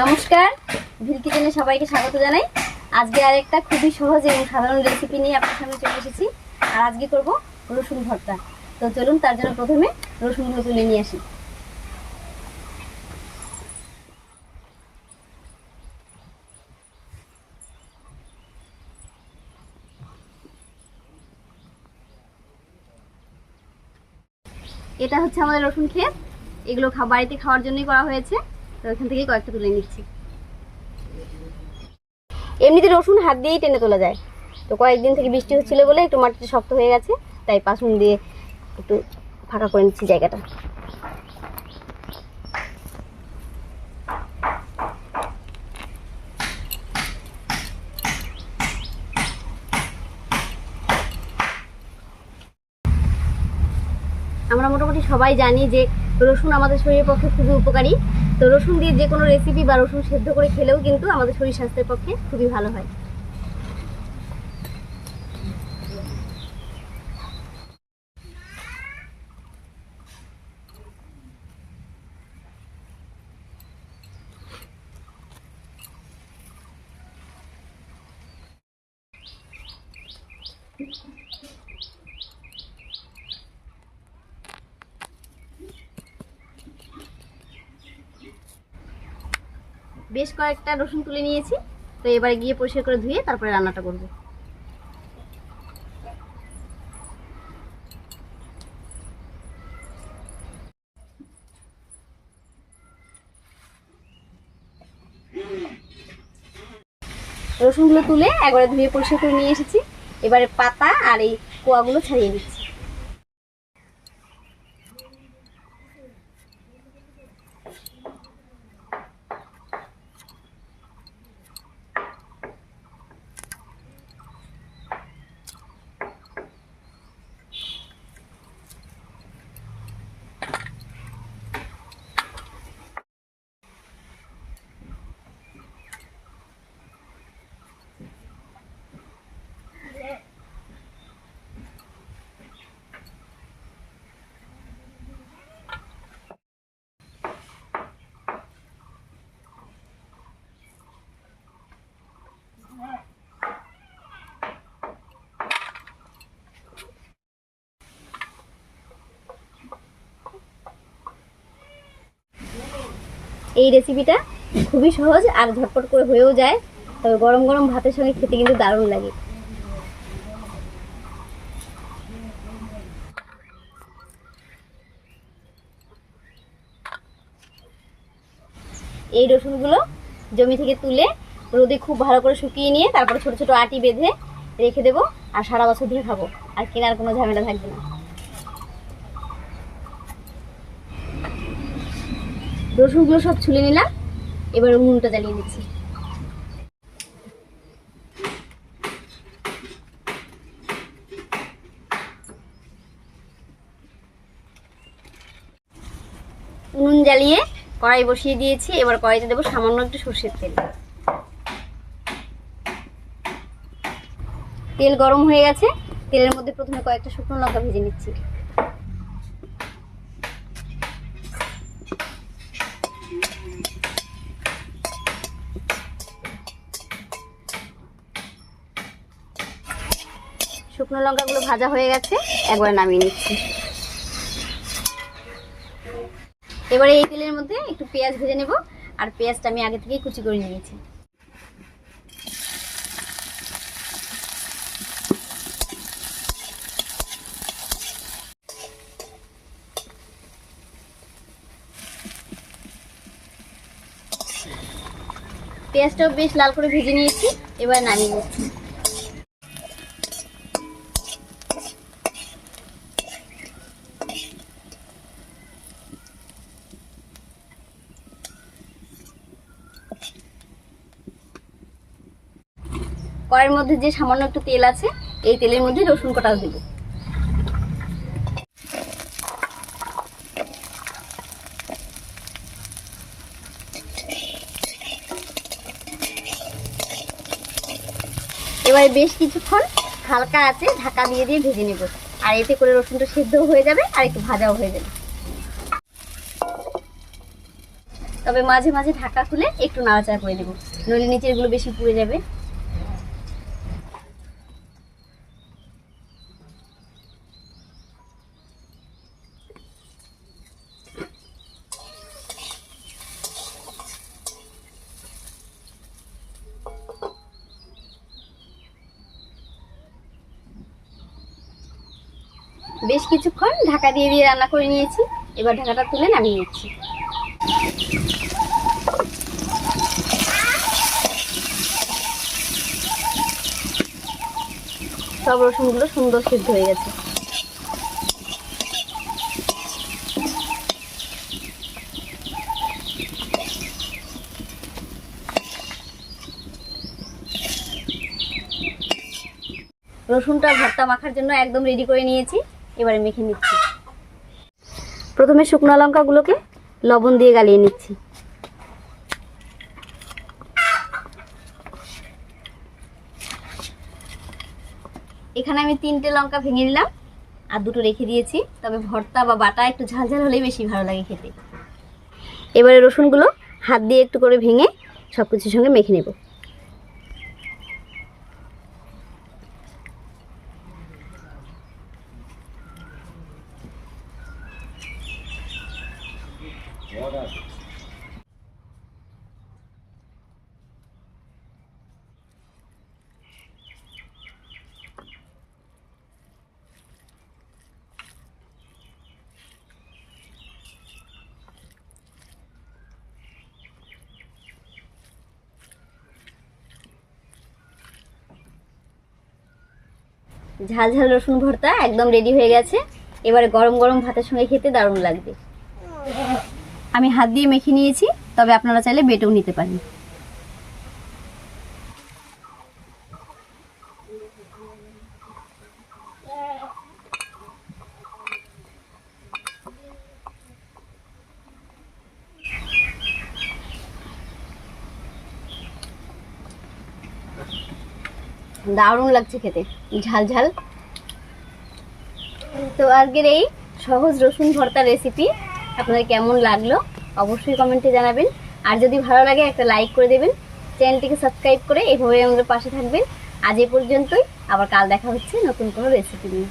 নমস্কার, ভিল কিচেনে সবাইকে স্বাগত জানাই। আজকে আরেকটা খুবই সহজ এবং সাধারণ রেসিপি নিয়ে আপনার সামনে চলে এসেছি। আর আজকে করব রসুন ভর্তা। তো চলুন, তার জন্য প্রথমে রসুনগুলো তুলে নিয়ে আসি। এটা হচ্ছে আমাদের রসুন ক্ষেত। এগুলো বাড়িতে খাওয়ার জন্যই করা হয়েছে। তো এখান থেকেই কয়েকটা তুলে নিচ্ছি। এমনিতে রসুন হাত দিয়েই টেনে তোলা যায়। তো কয়েকদিন থেকে বৃষ্টি হচ্ছিল বলে একটু মাটিটা শক্ত হয়ে গেছে, তাই পাশুন দিয়ে একটু ফাঁকা করে নিচ্ছি জায়গাটা। আমরা মোটামুটি সবাই জানি যে রসুন আমাদের শরীরের পক্ষে খুবই উপকারী। তো রসুন দিয়ে যে কোনো রেসিপি বা রসুন সেদ্ধ করে খেলেও কিন্তু আমাদের শরীর স্বাস্থ্যের পক্ষে খুবই ভালো হয়। বেশ কয়েকটা রসুন তুলে নিয়েছি। তো এবারে গিয়ে পরিষ্কার করে ধুয়ে তারপরে রান্নাটা করব। রসুনগুলো তুলে একবারে ধুয়ে পরিষ্কার করে নিয়ে এসেছি। এবারে পাতা আর এই কোয়াগুলো ছাড়িয়ে নিচ্ছি এই রেসিপিটা খুবই সহজ আর ঝটপট করে হয়েও যায়, তবে গরম গরম ভাতের সঙ্গে খেতে কিন্তু দারুণ লাগে। এই রসুনগুলো জমি থেকে তুলে রোদে খুব ভালো করে শুকিয়ে নিয়ে তারপরে ছোট ছোট আটি বেঁধে রেখে দেবো আর সারা বছর ধরে খাব, আর কেনার কোনো ঝামেলা থাকবে না। রসুনগুলো সব ছুলে নিলাম। এবার উনুনটা জ্বালিয়ে দিচ্ছি। উনুন জ্বালিয়ে কড়াই বসিয়ে দিয়েছি। এবার কড়াইতে দেবো সামান্য একটু সর্ষের তেল। তেল গরম হয়ে গেছে। তেলের মধ্যে প্রথমে কয়েকটা শুকনো লঙ্কা ভেজে নিচ্ছি। শুকনো লঙ্কাগুলো ভাজা হয়ে গেছে, একবার নামিয়ে নিচ্ছি। এবারে এই তেলের মধ্যে একটু পেঁয়াজ ভেজে নেব, আর পেঁয়াজটা আমি আগে থেকেই কুচি করে নিয়েছি। পেঁয়াজটাও বেশ লাল করে ভেজে নিয়েছি, এবার নামিয়ে নিচ্ছি। কড়াইয়ের মধ্যে যে সামান্য একটু তেল আছে, এই তেলের মধ্যে রসুন কটাও দেবো। এবার বেশ কিছুক্ষণ হালকা আছে ঢাকা দিয়ে দিয়ে ভেজে নেব। আর এতে করে রসুনটা সিদ্ধ হয়ে যাবে আর একটু ভাজাও হয়ে যাবে। তবে মাঝে মাঝে ঢাকা খুলে একটু নাড়াচাড়া করে দেবো নইলে নিচেরগুলো বেশি পুড়ে যাবে। বেশ কিছুক্ষণ ঢাকা দিয়ে দিয়ে রান্না করে নিয়েছি। এবার ঢাকাটা তুলে নামিয়ে নিচ্ছি। সব রসুনগুলো সুন্দর সিদ্ধ হয়ে গেছে। রসুনটা ভর্তা মাখার জন্য একদম রেডি করে নিয়েছি। এবারে মেখে নিচ্ছি। প্রথমে শুকনো লঙ্কাগুলোকে লবণ দিয়ে গালিয়ে নিচ্ছি। এখানে আমি তিনটে লঙ্কা ভেঙে নিলাম আর দুটো রেখে দিয়েছি। তবে ভর্তা বা বাটা একটু ঝাল ঝাল হলেই বেশি ভালো লাগে খেতে। এবারে রসুনগুলো হাত দিয়ে একটু করে ভেঙে সব কিছুর সঙ্গে মেখে নেব। ঝাল ঝাল রসুন ভর্তা একদম রেডি হয়ে গেছে। এবারে গরম গরম ভাতের সঙ্গে খেতে দারুণ লাগবে। আমি হাত দিয়ে মেখে নিয়েছি, তবে আপনারা চাইলে বেটেও নিতে পারেন। দারুণ লাগছে খেতে। ঝাল ঝাল। তো আজকের এই সহজ রসুন ভর্তা রেসিপি আপনাদের কেমন লাগল অবশ্যই কমেন্টে জানাবেন। আর যদি ভালো লাগে, একটা লাইক করে দেবেন। চ্যানেলটিকে সাবস্ক্রাইব করে এভাবে আমাদের পাশে থাকবেন। আজ এ পর্যন্তই। আবার কাল দেখা হচ্ছে নতুন কোনো রেসিপি নিয়ে।